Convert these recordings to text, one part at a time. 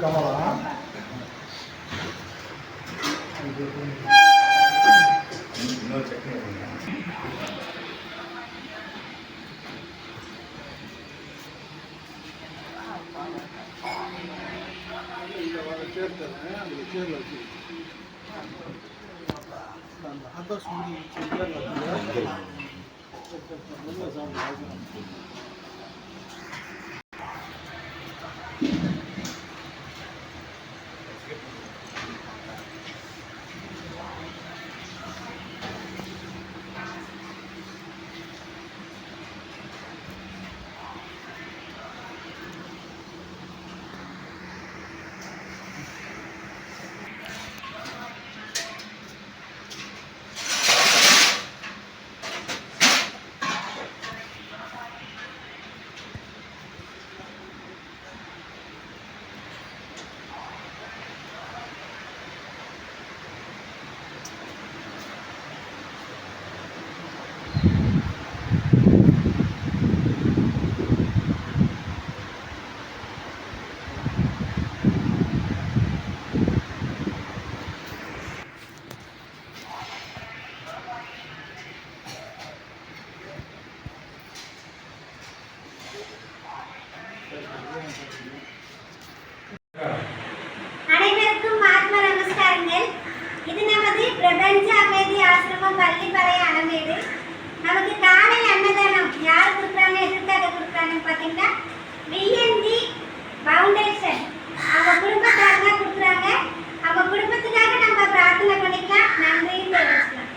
கமலா இன்னொரு சட்னி சேர்த்தேன் அதில் சேர்ல வச்சு அதான் Thank you. ஃபவுண்டேஷன் அவங்க குடும்பத்தார் தான் கொடுக்குறாங்க. அவங்க குடும்பத்துக்காக நம்ம பிரார்த்தனை பண்ணிக்கலாம். நன்றி தெரிவிச்சுக்கலாம்.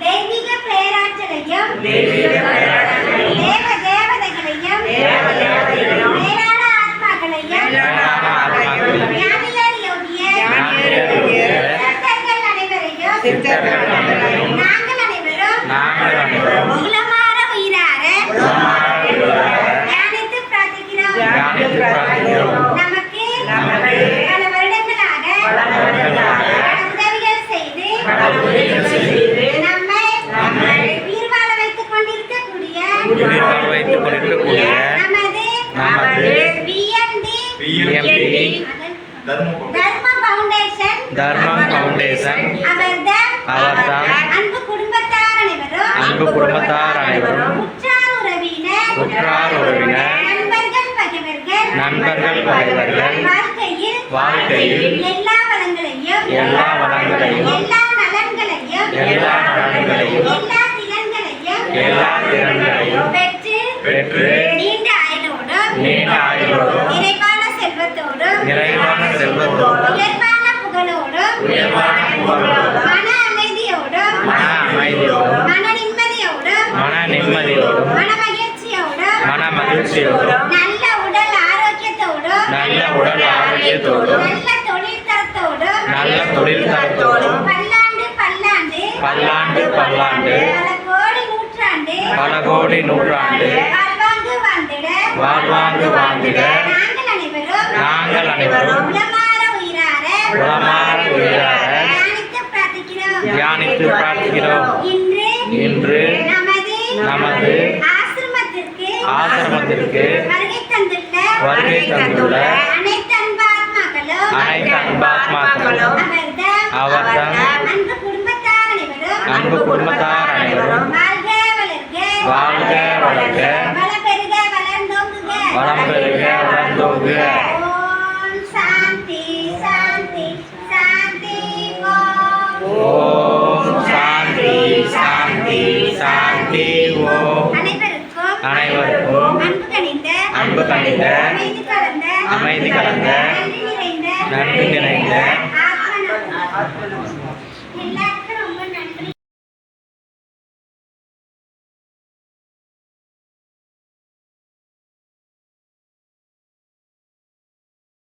தெய்வீக பேராற்றலையும் தேவ தேவதைகளையும் மேலான ஆத்மாக்களையும் ஞானியர் யோகிய சித்தர்கள் அனைவரையும் நாங்கள் அனைவரும் உளமாற உயிரார தர்ம ஃபவுண்டேஷன் தர்மம் ஃபவுண்டேஷன் அவர்தான் அவர்தான் அன்பு குடும்பத்தார் அனைவரும். அன்பு குடும்பத்தார் அனைவரும். உற்றார் உறவினர். உற்றார் உறவினர். நண்பர்கள் பகைவர்கள். நண்பர்கள் பகைவர்கள். வாழ்க்கையில் வாழ்க்கையில் எல்லா வளங்களையும் எல்லா வளங்களையும் எல்லா நலன்களையும் எல்லா நலன்களையும் எல்லா திறன்களையும் எல்லா திறன்களையும் பெற்று பெற்று நீண்ட ஆயுளோடும் நீண்ட மகிழ்ச்சியோடும் மன மகிழ்ச்சியோடும் நல்ல உடல் ஆரோக்கியத்தோடும் நல்ல உடல் ஆரோக்கியத்தோடும் நல்ல தொழில் தரத்தோடும் நல்ல தொழில் தரத்தோடும் பல்லாண்டு பல்லாண்டு பல்லாண்டு பல்லாண்டு பல கோடி நூற்றாண்டு வாழ்வாங்கு வாழ்ந்திட நாங்கள் அனைவரும் உளமாற உயிரார தியானித்து பிரார்த்திக்கிறோம். இன்று நமது ஆசிரமத்திற்கு ஆசிரமத்திற்கு வருகை தந்துள்ள அனைத்து அன்பாத்மாக்களும் அவர்தம் அன்பு குடும்பத்தார் அனைவருக்கும் அன்பு கலந்த அமைதி கலந்த நன்றி நிறைந்த